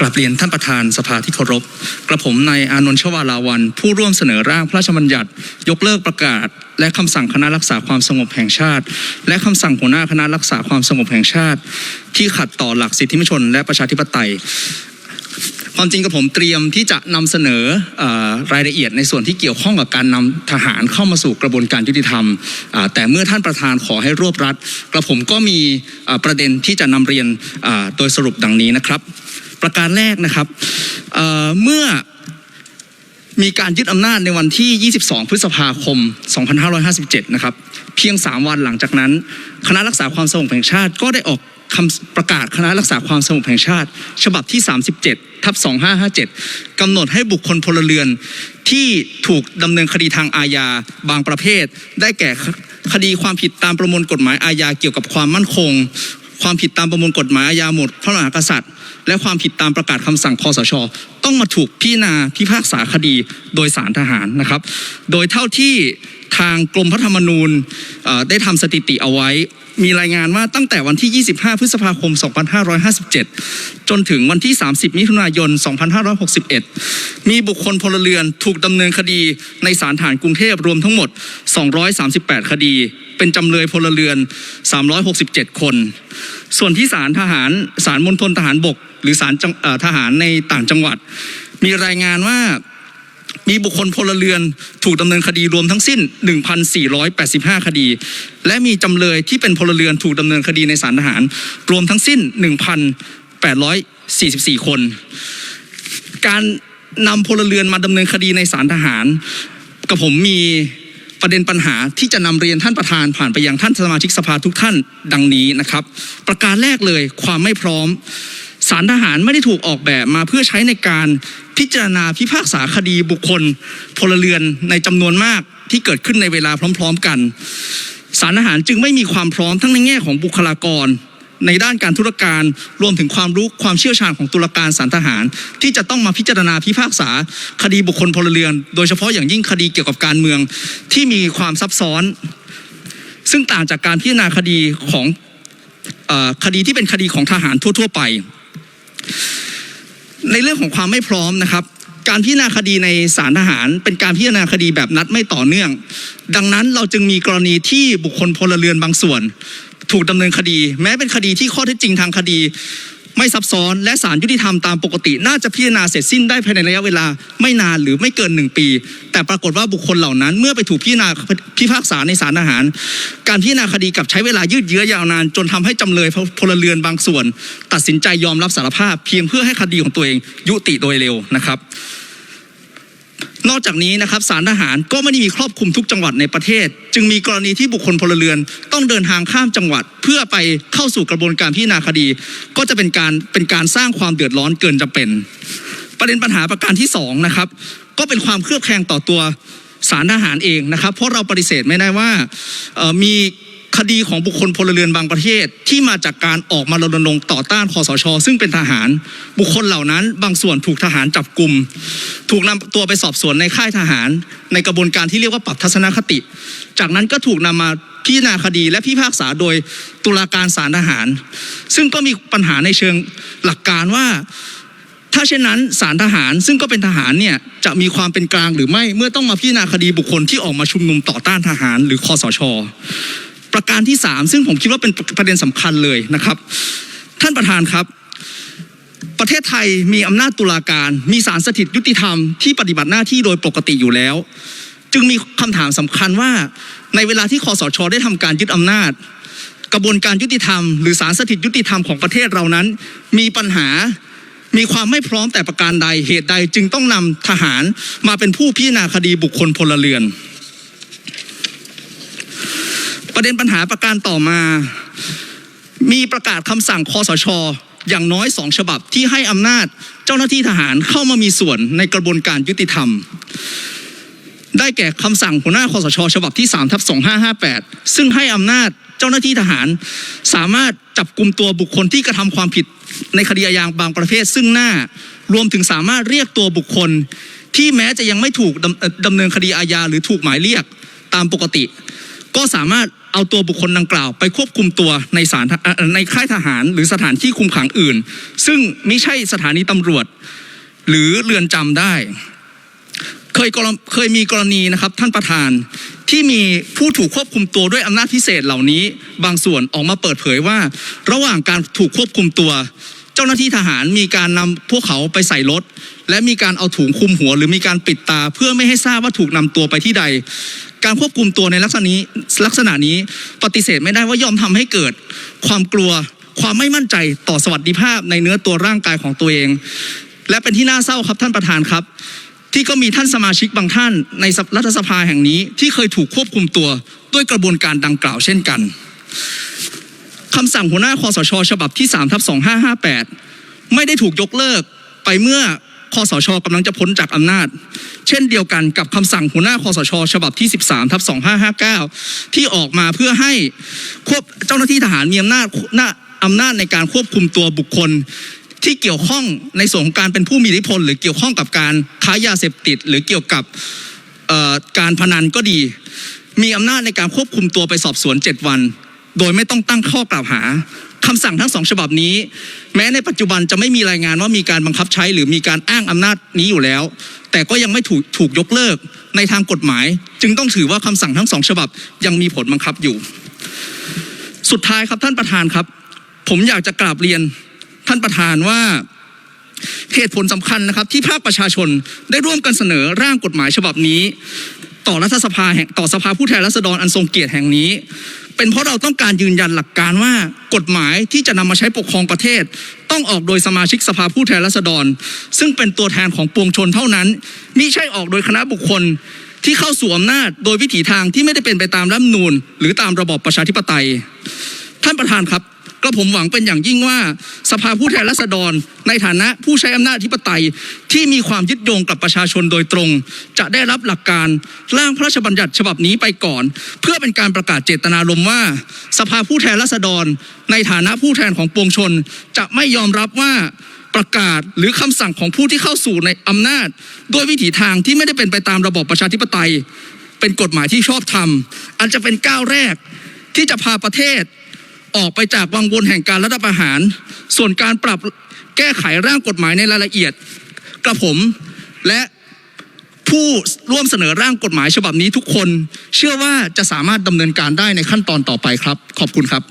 กลับเรียนท่านประธานสภาที่เคารพ กระผมนายอานนท์ชวาลาวัน ผู้ร่วมเสนอร่างพระราชบัญญัติ ยกเลิกประกาศ และคำสั่งคณะรักษาความสงบแห่งชาติ และคำสั่งหัวหน้าคณะรักษาความสงบแห่งชาติ ที่ขัดต่อหลักสิทธิมนชน และประชาธิปไตยความจริงกับผมเตรียมที่จะนำเสนออรายละเอียดในส่วนที่เกี่ยวข้องกับการนำทหารเข้ามาสู่กระบวนการยุติธรรม แต่เมื่อท่านประธานขอให้รวบรัดกระผมก็มีประเด็นที่จะนำเรียนโดยสรุปดังนี้นะครับ ประการแรกนะครับเเมื่อมีการยึดอำนาจในวันที่ 22 พฤษภาคม 2557 นะครับ เพียง 3 วันหลังจากนั้น คณะรักษาความสงบแห่งชาติก็ได้ออกคำประกาศคณะรักษาความสงบแห่งชาติ ฉบับที่ 37 ทับ 2557 กำหนดให้บุคคลพลเรือนที่ถูกดำเนินคดีทางอาญาบางประเภท ได้แก่คดีความผิดตามประมวลกฎหมายอาญาเกี่ยวกับความมั่นคง ความผิดตามประมวลกฎหมายอาญาหมดพระมหากษัตริย์ และความผิดตามประกาศคำสั่งคอสช ต้องมาถูกพิจารณาพิพากษาคดีโดยสารทหารนะครับ โดยเท่าที่ทางกรมพระธรรมนูญได้ทำสถิติเอาไว้มีรายงานว่าตั้งแต่วันที่ 25 พฤษภาคม 2557 จนถึงวันที่ 30 มิถุนายน 2561 มีบุคคลพลเรือนถูกดำเนินคดีในศาลฐานกรุงเทพรวมทั้งหมด 238 คดี เป็นจำเลยพลเรือน 367 คน ส่วนที่ศาลทหารศาลมณฑลทหารบก หรือศาลทหารในต่างจังหวัด มีรายงานว่ามีบุคคลพลเรือนถูกดำเนินคดีรวมทั้งสิ้น 1,485 คดี และมีจำเลยที่เป็นพลเรือนถูกดำเนินคดีในศาลทหาร รวมทั้งสิ้น 1,844 คน การนำพลเรือนมาดำเนินคดีในศาลทหาร กับผมมี ประเด็นปัญหาที่จะนำเรียนท่านประธานผ่านไปยังท่านสมาชิกสภาทุกท่านดังนี้นะครับ ประการแรกเลยความไม่พร้อมสารทหารไม่ได้ถูกออกแบบมาเพื่อใช้ในการพิจารณาพิพากษาคดีบุคคลพลเรือนในจำนวนมากที่เกิดขึ้นในเวลาพร้อม ๆ กัน สารทหารจึงไม่มีความพร้อมทั้งในแง่ของบุคลากร ในด้านการธุรการรวมถึงความรู้ความเชี่ยวชาญของตุลาการศาลทหาร ที่จะต้องมาพิจารณาพิพากษาคดีบุคคลพลเรือน โดยเฉพาะอย่างยิ่งคดีเกี่ยวกับการเมืองที่มีความซับซ้อน ซึ่งต่างจากการพิจารณาคดีของอคดีที่เป็นคดีของทหารทั่ว ๆ ไป ในเรื่องของความไม่พร้อมนะครับการพิจารณาคดีในศาลทหาร เป็นการพิจารณาคดีแบบนัดไม่ต่อเนื่อง ดังนั้นเราจึงมีกรณีที่บุคคลพลเรือนบางส่วน ถูกดำเนินคดี แม้เป็นคดีที่ข้อเท็จจริงทางคดี ไม่ซับซ้อนและศาลยุติธรรมตามปกติ น่าจะพิจารณาเสร็จสิ้นได้ภายในระยะเวลาไม่นานหรือไม่เกินหนึ่งปี แต่ปรากฏว่าบุคคลเหล่านั้น เมื่อไปถูกพิจารณาพิพากษาในศาลทหาร การพิจารณาคดีกลับใช้เวลายืดเยื้อยาวนาน จนทำให้จำเลยพลเรือนบางส่วน ตัดสินใจยอมรับสารภาพ เพียงเพื่อให้คดีของตัวเองยุติโดยเร็วนะครับ นอกจากนี้นะครับสารทหารก็ไม่ได้มีครอบคลุมทุกจังหวัดในประเทศ จึงมีกรณีที่บุคคลพลเรือน ต้องเดินทางข้ามจังหวัด เพื่อไปเข้าสู่กระบวนการพิจารณาคดี ก็จะเป็นการเป็นการสร้างความเดือดร้อนเกินจำเป็น ประเด็นปัญหาประการที่สองนะครับก็เป็นความเครือบแคลงต่อตัวสารทหารเองนะครับ เพราะเราปฏิเสธไม่ได้ว่ามี คดีของบุคคลพลเรือนบางประเทศที่มาจากการออกมารณรงค์ต่อต้านคอสช ซึ่งเป็นทหาร บุคคลเหล่านั้น บางส่วนถูกทหารจับกลุ่ม ถูกนำตัวไปสอบสวนในค่ายทหาร ในกระบวนการที่เรียกว่าปรับทัศนคติ จากนั้นก็ถูกนำมาพิจารณาคดีและพิพากษาโดยตุลาการศาลทหาร ซึ่งก็มีปัญหาในเชิงหลักการว่า ถ้าเช่นนั้นศาลทหารซึ่งก็เป็นทหารเนี่ยจะมีความเป็นกลางหรือไม่เมื่อต้องมาพิจารณาคดีบุคคลที่ออกมาชุมนุมต่อต้านทหาร หรือคอสช ประการที่สามซึ่งผมคิดว่าเป็นประเด็นสำคัญเลยนะครับ ท่านประธานครับ ประเทศไทยมีอำนาจตุลาการ มีศาลสถิตยุติธรรมที่ปฏิบัติหน้าที่โดยปกติอยู่แล้ว จึงมีคำถามสำคัญว่าในเวลาที่คอสชได้ทำการยึดอำนาจ กระบวนการยุติธรรม หรือศาลสถิตยุติธรรมของประเทศเรานั้น มีปัญหามีความไม่พร้อมแต่ประการใดเหตุใดจึงต้องนำทหารมาเป็นผู้พิจารณาคดีบุคคลพลเรือน ประเด็นปัญหาประการต่อมา มีประกาศคำสั่งคอสชอย่างน้อยสองฉบับที่ให้อำนาจเจ้าหน้าที่ทหารเข้ามามีส่วนในกระบวนการยุติธรรม ได้แก่คำสั่งหัวหน้าคอสช ฉบับที่3ทับ2558 ซึ่งให้อำนาจเจ้าหน้าที่ทหาร สามารถจับกลุ่มตัวบุคคลที่กระทำความผิดในคดีอาญาบางประเภทซึ่งหน้ารวมถึงสามารถเรียกตัวบุคคล ที่แม้จะยังไม่ถูกดำเอ่อดำเนินคดีอาญาหรือถูกหมายเรียกตามปกติ ก็สามารถ เอาตัวบุคคลดังกล่าว ไปควบคุมตัวในศาลในค่ายทหารหรือสถานที่คุมขังอื่น ซึ่งไม่ใช่สถานีตำรวจ หรือเรือนจำได้ เคยเคยมีกรณีนะครับท่านประธานที่มีผู้ถูกควบคุมตัวด้วยอำนาจพิเศษเหล่านี้ บางส่วนออกมาเปิดเผยว่า ระหว่างการถูกควบคุมตัว เจ้าหน้าที่ทหารมีการนำพวกเขาไปใส่รถและมีการเอาถุงคลุมหัว หรือมีการปิดตาเพื่อไม่ให้ทราบว่าถูกนำตัวไปที่ใด การควบคุมตัวในลักษณะนี้ลักษณะนี้ปฏิเสธไม่ได้ว่ายอมทำให้เกิดความกลัว ความไม่มั่นใจต่อสวัสดิภาพในเนื้อตัวร่างกายของตัวเอง และเป็นที่น่าเศร้าครับท่านประธานครับ ที่ก็มีท่านสมาชิกบางท่านในรัฐสภาแห่งนี้ ที่เคยถูกควบคุมตัวด้วยกระบวนการดังกล่าวเช่นกันคำสั่งหัวหน้าคอสช ฉบับที่3ทับ2558 ไม่ได้ถูกยกเลิกไปเมื่อ คอสชกำลังจะพ้นจากอำนาจ เช่นเดียวกันกับคำสั่งหัวหน้าคอสช ฉบับที่ 13ทับ2559 ที่ออกมาเพื่อให้ควบเจ้าหน้าที่ทหารมีอำนาจหน้าอำนาจในการควบคุมตัวบุคคลที่เกี่ยวข้องในส่วนของการเป็นผู้มีอิทธิพล หรือเกี่ยวข้องกับการค้ายาเสพติด หรือเกี่ยวกับการพนันก็ดี มีอำนาจในการควบคุมตัวไปสอบสวน 7 วัน โดยไม่ต้องตั้งข้อกล่าวหา คำสั่งทั้งสองฉบับนี้ แม้ในปัจจุบันจะไม่มีรายงานว่ามีการบังคับใช้หรือมีการอ้างอำนาจนี้อยู่แล้ว แต่ก็ยังไม่ถูกถูกยกเลิกในทางกฎหมาย จึงต้องถือว่าคำสั่งทั้งสองฉบับยังมีผลบังคับอยู่ สุดท้ายครับท่านประธานครับ ผมอยากจะกราบเรียนท่านประธานว่าเหตุผลสำคัญนะครับที่ภาคประชาชนได้ร่วมกันเสนอร่างกฎหมายฉบับนี้ ต่อรัฐสภาแห่งต่อสภาผู้แทนราษฎรอันทรงเกียรติแห่งนี้ เป็นเพราะเราต้องการยืนยันหลักการว่ากฎหมายที่จะนำมาใช้ปกครองประเทศ ต้องออกโดยสมาชิกสภาผู้แทนราษฎร ซึ่งเป็นตัวแทนของปวงชนเท่านั้นมิใช่ออกโดยคณะบุคคลที่เข้าสู่อำนาจโดยวิถีทางที่ไม่ได้เป็นไปตามรัฐมนูลหรือตามระบอบประชาธิปไตย ท่านประธานครับ ก็ผมหวังเป็นอย่างยิ่งว่า สภาผู้แทนราษฎร ในฐานะผู้ใช้อำนาจอธิปไตย ที่มีความยึดโยงกับประชาชนโดยตรง จะได้รับหลักการร่างพระราชบัญญัติฉบับนี้ไปก่อน เพื่อเป็นการประกาศเจตนารมณ์ว่า สภาผู้แทนราษฎร ในฐานะผู้แทนของปวงชน จะไม่ยอมรับว่าประกาศหรือคำสั่งของผู้ที่เข้าสู่ในอำนาจ ด้วยวิถีทางที่ไม่ได้เป็นไปตามระบอบประชาธิปไตย เป็นกฎหมายที่ชอบธรรมอันจะเป็นก้าวแรกที่จะพาประเทศ ออกไปจากวังวนแห่งการรัฐประหาร ส่วนการปรับแก้ไขร่างกฎหมายในรายละเอียดกระผมและผู้ร่วมเสนอร่างกฎหมายฉบับนี้ทุกคน เชื่อว่าจะสามารถดำเนินการได้ในขั้นตอนต่อไปครับ ขอบคุณครับ